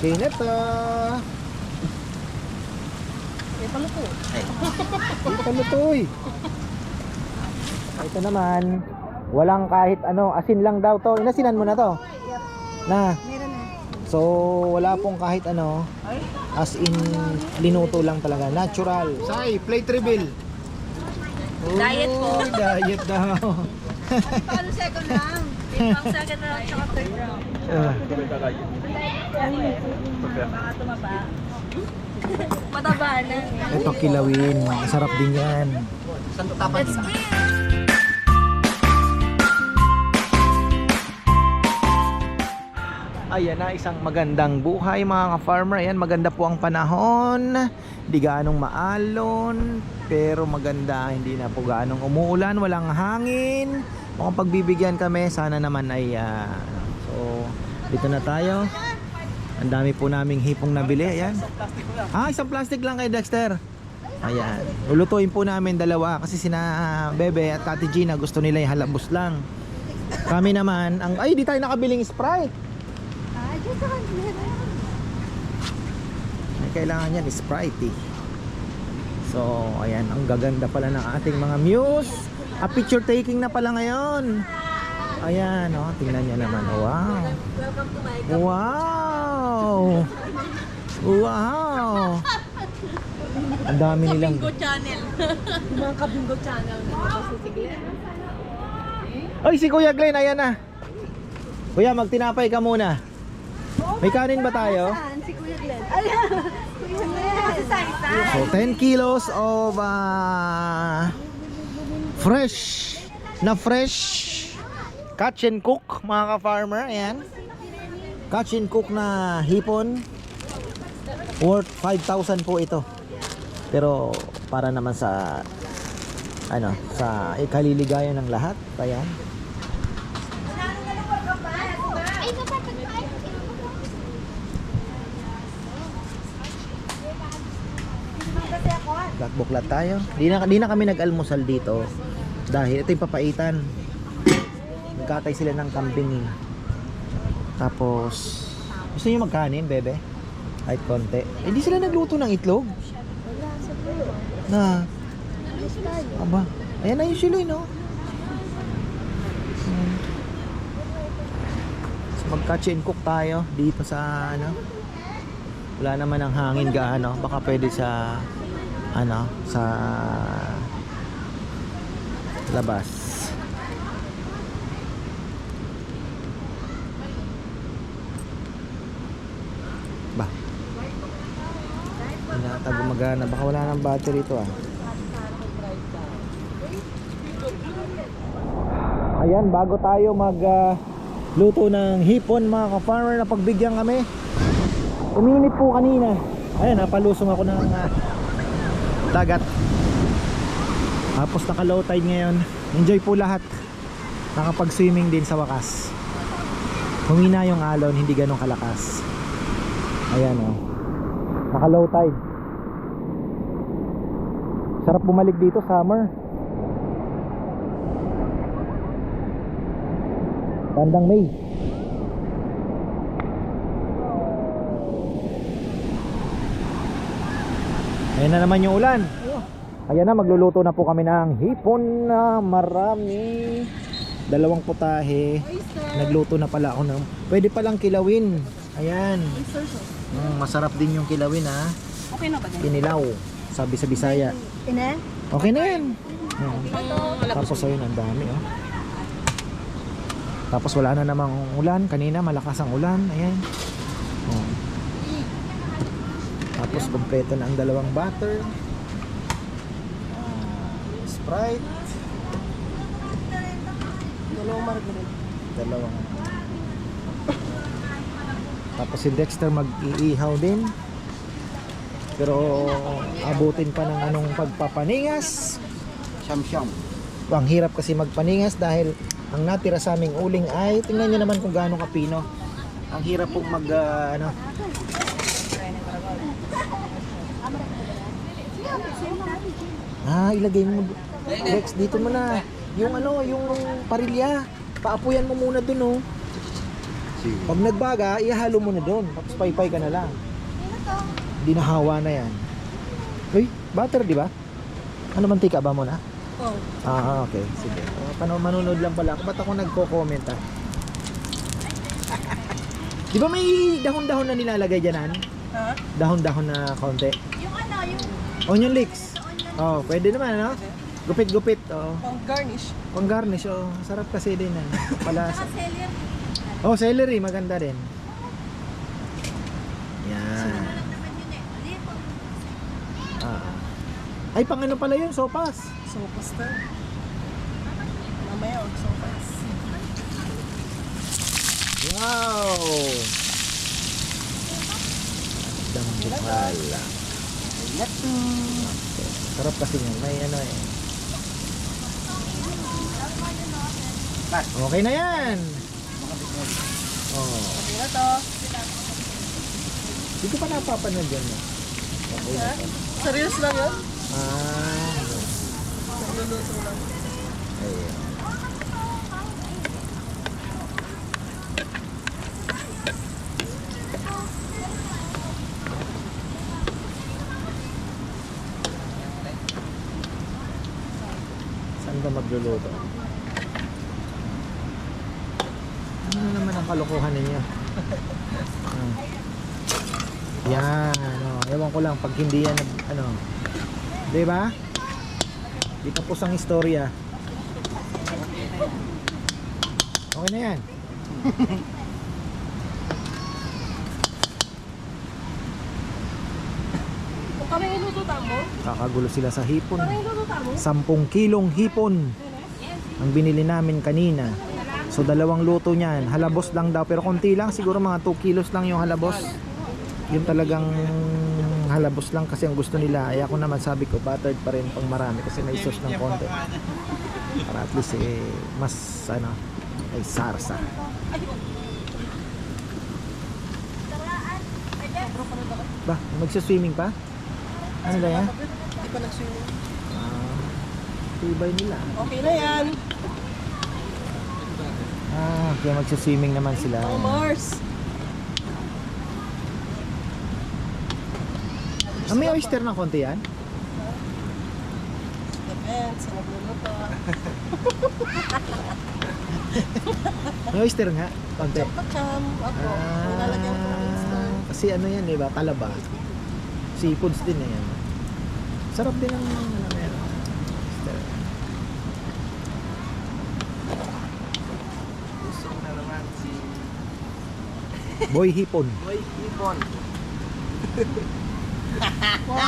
Kineta. Eh, paluto. Ito lutoy. Ito naman, walang kahit ano, asin lang daw to. Inasinan mo na to. Na. Meron na. So, wala pong kahit ano, as in, linuto lang talaga. Natural. Say, plate reveal. Diet po. Diet daw. Paano second lang? Pang second lang, tsaka third round. Ah. Mataba na. ito kilawin. Masarap din yan. Let's go. Ayan na, isang magandang buhay mga ka-farmer. Ayan, maganda po ang panahon. Di gaanong maalon, pero maganda. Hindi na po gaanong umuulan, walang hangin. Mukhang pagbibigyan kami, sana naman ay... so, dito na tayo. Ang dami po naming hipong nabili. Ayan. Ah, isang plastic lang kay Dexter. Ayan. Lulutuin po namin dalawa kasi sina Bebe at Tati Gina gusto nila yung halabos lang. Kami naman, ang ay di tayo nakabiling Sprite. Ah. May kailangan yan Sprite eh. So, ayan, ang gaganda pala ng ating mga muse. A picture taking na pala ngayon. Ayan, oh, tingnan niya naman. Wow. Welcome to my Wow. Wow. Ang dami nilang Kabingo channel. Mga kabingo channel. Ay, si Kuya Glenn, ayan na. Kuya, magtinapay ka muna. May kanin ba tayo? Si Kuya Glenn. Kuya Glenn. So 10 kilos of uh, fresh na fresh catch and cook mga ka-farmer. Ayan. Catch and cook na hipon. Worth 5,000 po ito. Pero para naman sa ano, sa ikaliligaya ng lahat. Ayan. Buklat tayo. Di na, di na kami nag-almusal dito. Dahil ito yung papaitan. Nagkatay sila ng kambing. eh. Tapos, gusto niyo magkanin, bebe? Kahit konti. Eh, di sila nagluto ng itlog. Na, aba, ayan na usually, no? Hmm. So, mag-catch and cook tayo dito sa, ano, wala naman ang hangin gaano baka pwede sa ano sa labas ba Inata gumagana baka wala nang battery ito ah Ayan bago tayo mag ah, luto ng hipon mga ka-farmer na pagbigyan kami Uminit po kanina. Ayan, napalusong ako ng ah, dagat. Tapos naka low tide ngayon. Enjoy po lahat. Nakapag-swimming din sa wakas. Humina yung alon, hindi ganong kalakas. Ayan oh. Naka low tide. Sarap bumalik dito summer. Bandang May. Ayan na naman yung ulan. Ayan na, magluluto na po kami ng hipon na marami. Dalawang putahe. Nagluto na pala ako ng... Pwede palang kilawin. Ayan. Mm, masarap din yung kilawin ha. Okay na ba? Kinilaw. Sabi sa Bisaya. Ina? Okay na yan. Mm. Tapos ayun, ang dami oh. Tapos wala na namang ulan. Kanina malakas ang ulan. Ayan. Oh. Tapos kompleto na ang dalawang butter. Ah, Sprite. Dalawang margarita. Dalawang. Tapos si Dexter mag-iihaw din. Pero abutin pa ng anong pagpapaningas. Siyam-siyam. Ang hirap kasi magpaningas dahil ang natira sa aming uling ay tingnan nyo naman kung gaano kapino. Ang hirap pong mag ah, ano. Ah, ilagay mo Dex dito mo na. Yung ano, yung parilya. Paapuyan mo muna dun oh. Pag nagbaga, ihalo mo na doon. Tapos paypay ka na lang. Hindi na yan. Uy, butter di ba? Ano mantika ba mo na? Oh. Ah, okay. Sige. Uh, pano manunod lang pala ako. Ba't ako nagko-comment ah? Di ba may dahon-dahon na nilalagay dyan, Ha? Dahon-dahon na konti. Yung ano, yung Onion leeks. Oh, pwede naman, no? Gupit-gupit, oh. pang garnish. Pang garnish, oh. Sarap kasi din, ah. Pala. celery. Oh, celery, maganda din. Yan. naman yun eh. Lipo. Ah. Ay, pang ano pala yun? Sopas. So, basta. Mamaya, og sopas. Wow! Dambukal. Sarap kasi yun. May ano eh. Okay na yan. Oh. Okay na to. Hindi ko pa napapanood yan. eh. Okay na to. Sa reels lang yun? Ah. Niluluto lang. Ayun. Saan ba magluluto? Ano na naman ang kalokohan ninyo? Ah. Yan, ano, ewan ko lang pag hindi yan ano. 'Di ba? Di tapos ang istorya. Okay na yan. Parang yung lututa mo? Kakagulo sila sa hipon. Parang mo? 10 kilong hipon ang binili namin kanina. So dalawang luto niyan. Halabos lang daw pero konti lang siguro mga 2 kilos lang yung halabos. Yung talagang halabos lang kasi ang gusto nila. Ay ako naman sabi ko buttered pa rin pang marami kasi may sauce ng konti. Para at least eh, mas ano ay sarsa. Ba, magsiswimming pa? Ano ba yan? Hindi pa nag-swimming. Ah, tibay nila. Okay na yan. Ah, kaya magsiswimming naman sila. Oh, Mars. Ah, may oyster na konti yan? Depends sa nagluluto. May oyster nga, konti. Pacham. Ako. Ah, Nilalagyan ko ng oyster. kasi ano yan, di ba? Talaba. Seafoods din na yan. Sarap din ang ano na yan. Oyster. Gusto ko na naman si Boy hipon. Boy Ipon.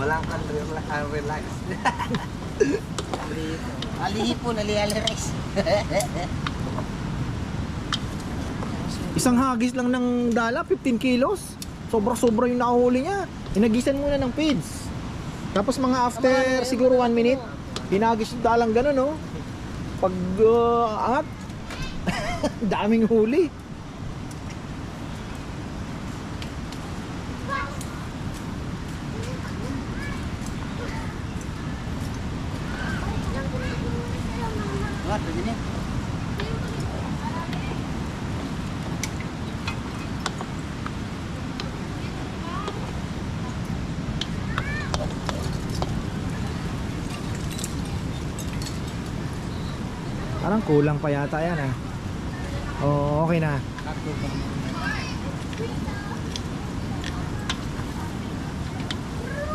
Walang kan relax. Alihipon, alialirex. Isang hagis lang ng dala, 15 kilos. Sobra-sobra yung nakahuli niya. Inagisan muna ng feeds. Tapos mga after siguro 1 minute, hinagis yung dalang gano'n, no? Pag uh, angat, daming huli. What? Begini. Parang kulang pa yata yan, ah. Oo, okay na.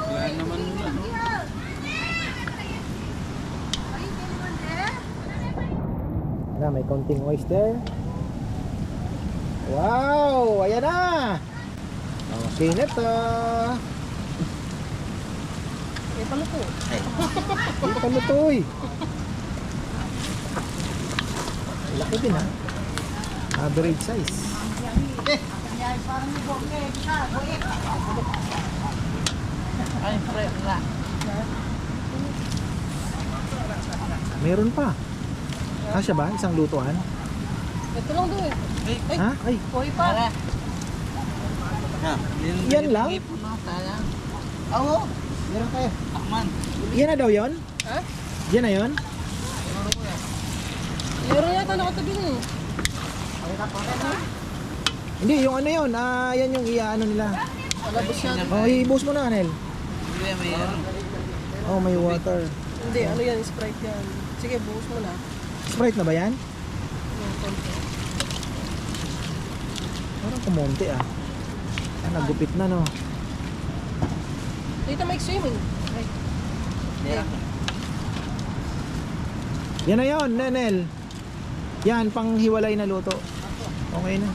Wala naman ano. Na, may konting oyster. Wow! Ayan na! Okay na to. May paluto. Hindi pa lutoy. Laki din ha. Average size. Ay, pre, wala. Meron pa. Kasya ba? Isang lutuan? Ito lang doon. Ay, Ha? Ay, Hoy pa. yan lang? Oo. Meron kayo. Akman. Yan na daw yon? Ha? Yan na yon? Meron yata nakatabi niyo. Hindi, yung ano yun, ah, yan yung iaano nila. Alabos yan. Oh, i-boost mo na, Anel. Hindi, may ano. Oh, may water. Hindi, ano yan, Sprite yan. Sige, buhos mo na. Sprite na ba yan? Yung konti. Parang kumonti ah. Ah, nagupit na no. Dito may swimming. Right. Meron. Yan na yon, Nenel. Yan, panghiwalay na luto. Okay na.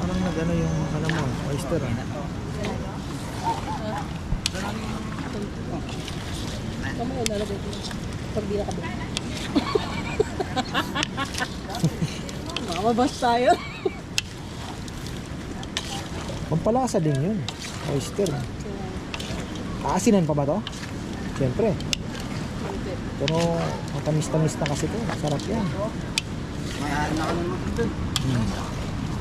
Parang nag-ano yung ano mo, oyster ah. Tama yun, lalagay ko. Pag di nakabili. Baka mabas tayo. Pampalasa din yun. Oyster. Aasinan pa ba to? Siyempre. Pero matamis-tamis na kasi to. Sarap yan. Ako naman doon. Hmm.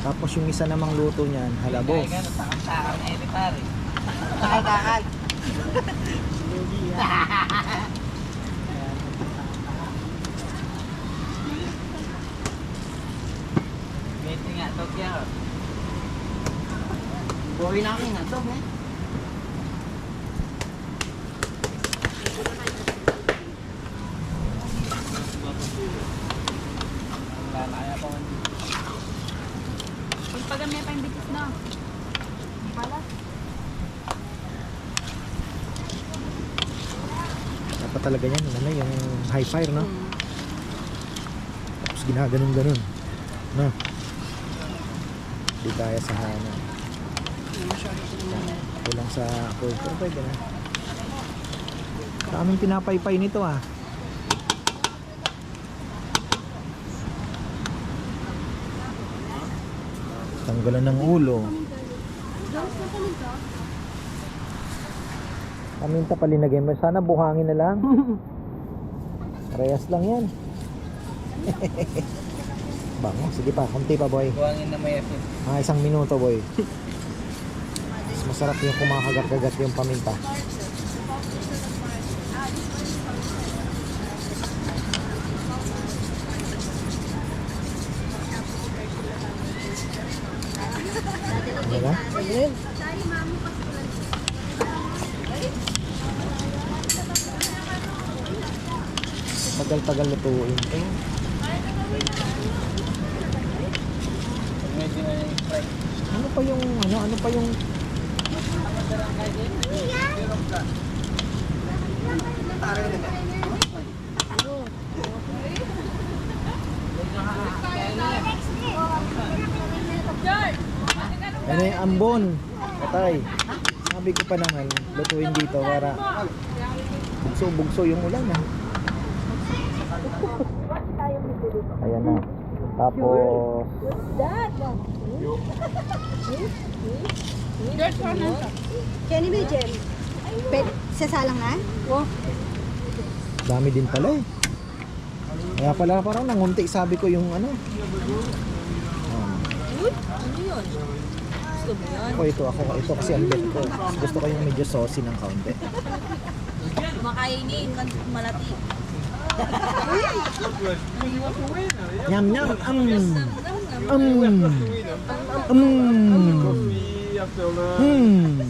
Tapos yung isa namang luto niyan, halabos. Kaya gano'n, takal-takal na ito pare. Takal-takal. Bete nga, yan. Buhay na akin nga, dog eh. Wala pa Pag may pambikis na. Pala. Dapat talaga yan, ano, yung high fire, no? Tapos ginaganon-ganon. No? Di kaya sa ano. Kulang sa cold. Pero pwede na. Sa aming pinapaypay nito ah. Tanggalan ng ulo. Paminta palinagay mo. Sana buhangin na lang. Parehas lang yan. Bango. Sige pa, konti pa boy. Buwangin na may effort. Mga isang minuto boy. Mas masarap yung kumakagat-kagat yung paminta. Ano ba? Ayun. Tagal-tagal lutuin. Eh, Medyo na yung fry. ano pa yung ano ano pa yung ano yung ambon? Patay. Sabi ko pa naman lutuin dito para bugso bugso yung ulan ah. Ayan na. Tapos Kenny ba Jem? Pwede, sasalang na? dami din pala eh kaya pala parang nangunti sabi ko yung ano. Ano yun? Gusto mo yan? Ako ito, ako ito kasi ang bet ko. Gusto ko yung medyo saucy ng kaunti. Makainin, malati. Nyam nyam, um, um, um, hmm.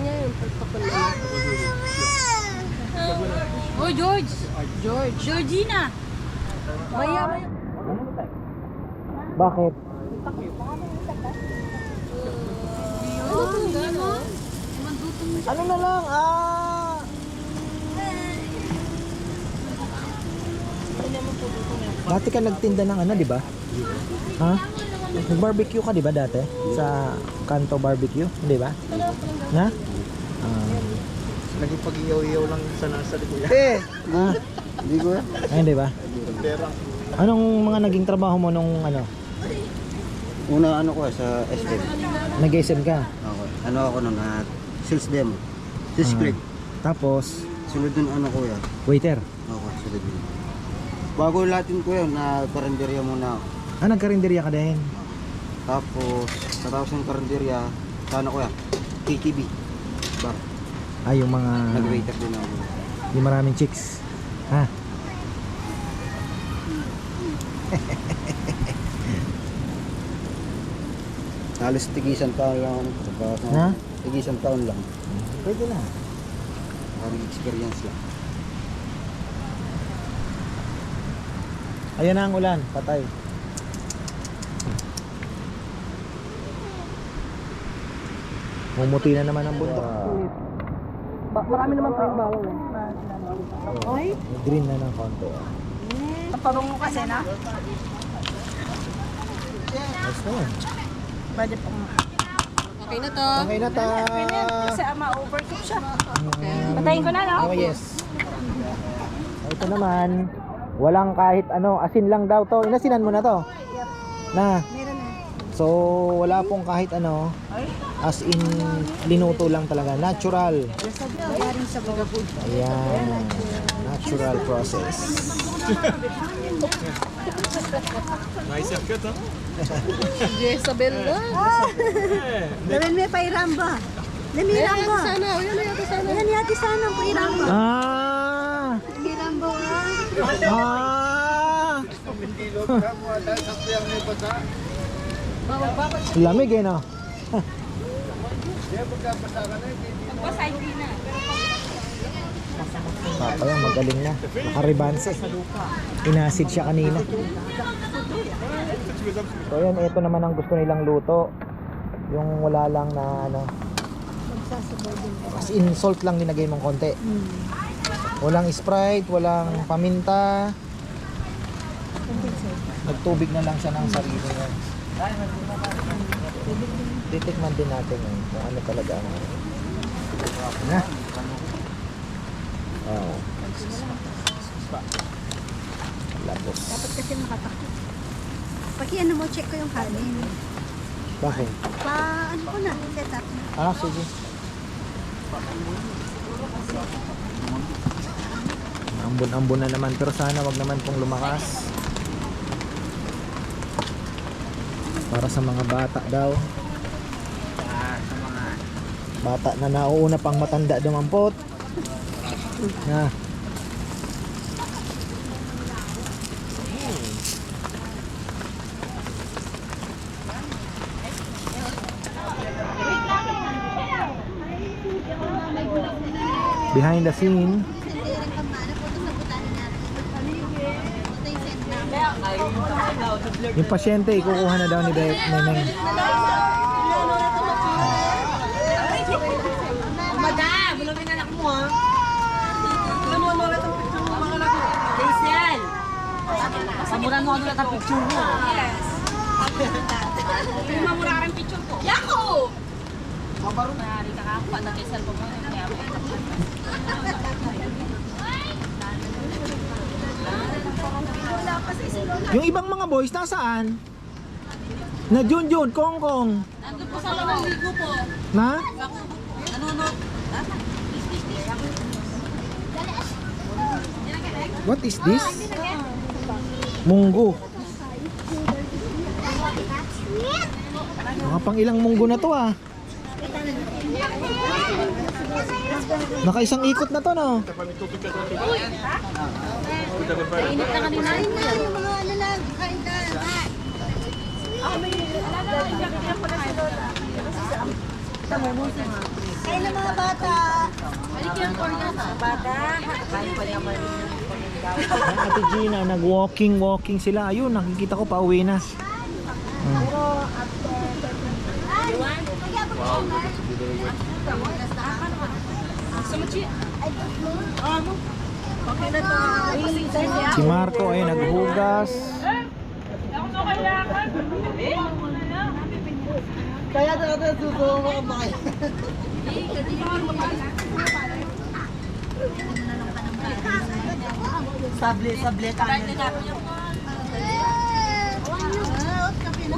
Yung pagpapal na. Oh, George! George! Georgina! Maya, maya. Bakit? Ano? Na lang, ah, dati ka nagtinda ng ano, di ba? Ha? Nag-barbecue ka, di ba, dati? Sa Kanto Barbecue, di ba? Na? Ah. Naging pag-iyaw-iyaw lang sa nasa kuya. Eh! Ah, Hindi ko ayun, di ba? Anong mga naging trabaho mo nung ano? Una ano ko sa SM. Nag-SM ka? Okay. Ano ako nun, uh, sales demo. Sales Ah. script. Tapos, Sunod dun ano kuya. Waiter. Ako, sunod dun. Bago latin kuya, na karinderya muna ako. Ah, nagkarinderya ka din. Tapos, katapos ng karinderya, sana kuya, KTV. Bar. Ah, yung mga... Nag-waiter din ako. Yung maraming chicks. Ha? Halos tigisan taon lang ako. Sa Na? Tigisan taon lang. Pwede na. Parang experience lang. Ayan na ang ulan. Patay. Mumuti na naman ang bundok. marami naman pa yung bawang. Oy, May green na ng konti. Ang pabango kasi na. Nice Pwede pong... okay na to. Okay na ta. Kasi ama overcook siya. Patayin ko na, no? Oh yes. Ito naman, walang kahit ano, asin lang daw to. Inasinan mo na to. Na. Meron na. So, wala pong kahit ano, as in, linuto lang talaga. Natural. Galing sa bagabog. Ayan. Natural process. Jezabel na. Gawin mo pa iramba. Dami iramba. Sana, yan yata sana. Yan yata sana po iramba. Ah! Iramba ah. Ah! Lamig eh no? Papa yan, magaling na. Nakaribanse. Inasid siya kanina. So yan, ito naman ang gusto nilang luto. Yung wala lang na ano. As in, salt lang nilagay mong konti. Walang Sprite, walang paminta. Nagtubig na lang siya ng sarili niya. Titikman din natin yun kung ano talaga ang na. Oh. Labos. Dapat kasi nakatakot. Paki ano mo, check ko yung kanin. Bakit? Pa, ano ko na, set up na. Ah, sige. Ambon-ambon na naman pero sana wag naman pong lumakas. Para sa mga bata daw. Bata na nauuna pang matanda dumampot. Na. Behind the scene, yung pasyente ikukuha na daw ni Beth Neneng. Madam, bulungin na anak mo, ha? Ano mo ulit ang picture mo, mga anak mo? Hazel! Samuran mo ulit ang picture mo. Yes. Mamura ka rin picture ko. Yako! Mabaro na rin kakakuha na kay cellphone mo. Kaya Yung ibang mga boys nasaan? Na Junjun, Kong Kong. Nandun po sa lamang ligo po. Na? Nanonood. What is this? Munggo. Mga pang ilang munggo na to ah. Nakaisang ikot na to no. Init na kanina. Kain na, yung mga ano lang, kain na. Kain na mga bata. Balik yung corn sa bata. Kain pa naman. Ang Ate Gina, nag-walking, walking sila. Ayun, nakikita ko pa uwi na. Hmm. Si Marco ay naghugas. Kaya natin susuwa mga bakay. Sable, sable tayo.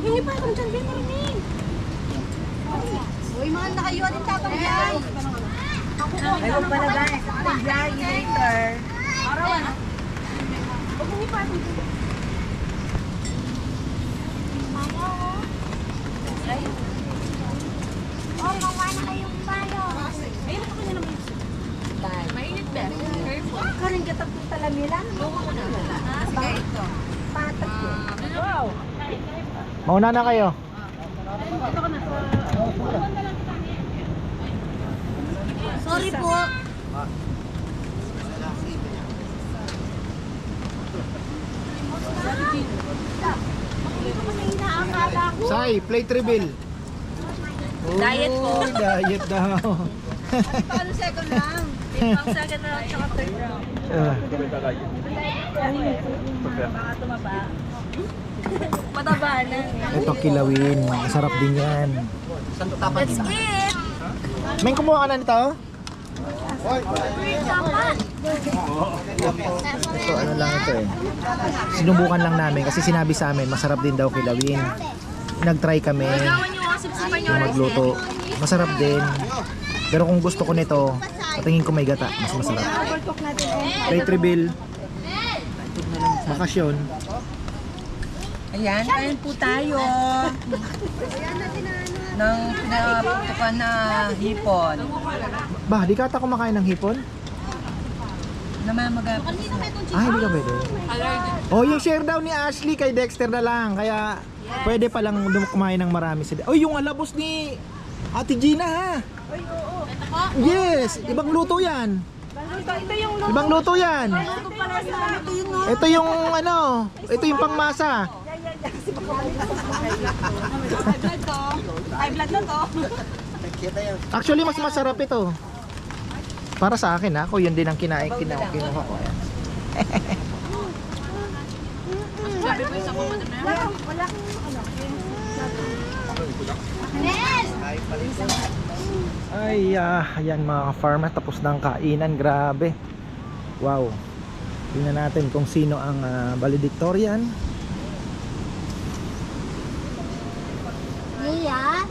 Huwag pa akong dyan, Benjamin. Uy, mga nakayuan yung tapang yan. Ayun pala guys, ang vlog later. Oh, mawa na kayong palo. Mainit ba? Katak ng talamilan. Ah, sige ito. Patak ko. Mauna na kayo. Sorry po. Sai, plate reveal. Diet po. Oh, diet daw. Paano second lang? Pang second round tsaka third round. Ah, Baka tumaba. Mataba na. ito kilawin. Masarap din yan. Let's eat! May kumuha ka na nito? Ito ano lang ito eh. Sinubukan lang namin kasi sinabi sa amin masarap din daw kilawin. Nag-try kami yung magluto. Masarap din. Pero kung gusto ko nito, patingin ko may gata, mas masarap. Plate reveal. Bakasyon. Ayan, kain po tayo ng pinaputukan na hipon. Ba, di kata kumakain ng hipon? Namamaga po. Ah, hindi ka pwede. Oh, yung share daw ni Ashley kay Dexter na lang. Kaya pwede palang kumain ng marami si Oh, yung alabos ni Ate Gina ha. Yes, ibang luto yan. Ibang luto yan. Ito yung ano, ito yung pangmasa. Actually, mas masarap ito. Para sa akin ako yun din ang kinain, kinuha, kinuha ko. Ayan. Ay, ah, ayan mga farmer tapos na ang kainan, grabe. Wow. Tingnan natin kung sino ang ah, valedictorian. Nia?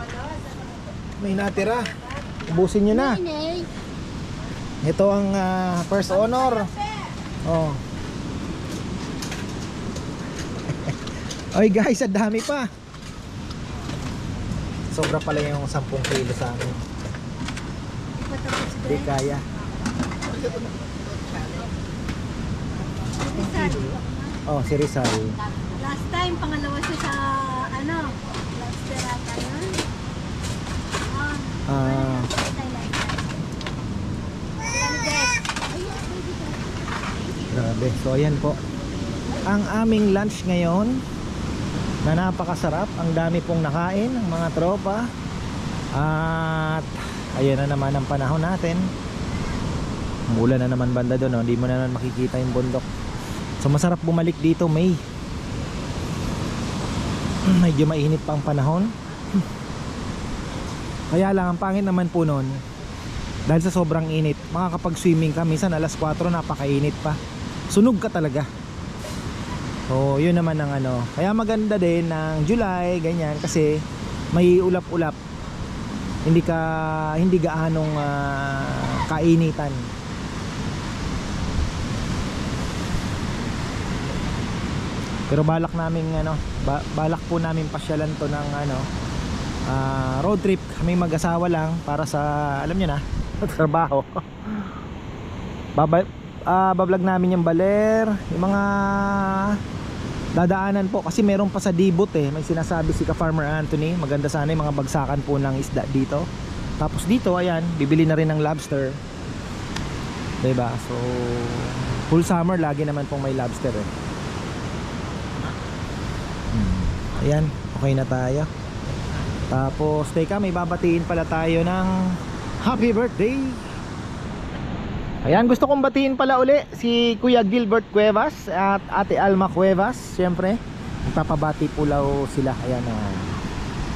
May natira. Ubusin nyo na. Ito ang ah, first honor. Oh. Oy guys, ang dami pa. Sobra pala yung 10 kilo sa amin. Hindi kaya. Oh, si Rizal. Last time, pangalawa siya sa, ano, lobster ata yun. Ah, Thailand. grabe. So ayan po. Ang aming lunch ngayon na napakasarap. Ang dami pong nakain ng mga tropa. At ayan na naman ang panahon natin. Umulan na naman banda doon, hindi mo na naman makikita yung bundok. So masarap bumalik dito May. Medyo mainit pang panahon. Kaya lang ang pangit naman po noon dahil sa sobrang init, makakapag-swimming ka minsan alas 4 napakainit pa. Sunog ka talaga. So, yun naman ang ano. Kaya maganda din ng July, ganyan kasi may ulap-ulap. Hindi ka hindi gaanong ah, kainitan. Pero balak namin ano, ba- balak po namin pasyalan to ng ano, ah, road trip. Kami mag-asawa lang para sa alam niyo na, trabaho. Baba ah, bablog namin yung baler, yung mga dadaanan po kasi meron pa sa Dibot eh. May sinasabi si ka Farmer Anthony, maganda sana yung mga bagsakan po ng isda dito. Tapos dito, ayan, bibili na rin ng lobster. ba? So full summer lagi naman pong may lobster eh. Hmm. Ayan, okay na tayo. Tapos, teka, may babatiin pala tayo ng happy birthday. Ayan, gusto kong batiin pala uli si Kuya Gilbert Cuevas at Ate Alma Cuevas, syempre. Magpapabati po law sila. Ayan, ah,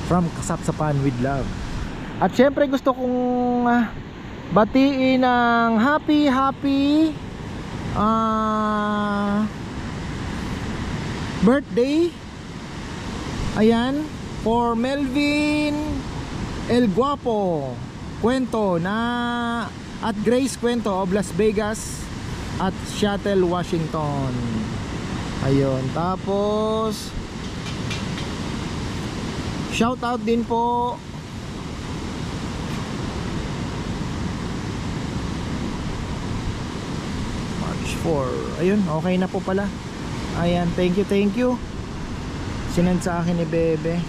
from Kasapsapan with Love. At syempre gusto kong ah, batiin ng happy, happy ah birthday Ayan, for Melvin El Guapo. Kwento na At Grace Cuento of Las Vegas at Seattle, Washington. Ayun, tapos shout out din po March 4. Ayun, okay na po pala. Ayan, thank you, thank you. Sinend sa akin ni Bebe.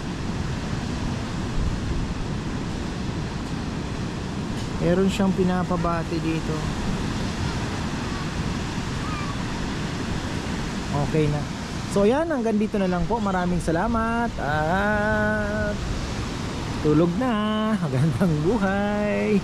Meron siyang pinapabati dito. Okay na. So yan, hanggang dito na lang po. Maraming salamat. At tulog na. Magandang buhay.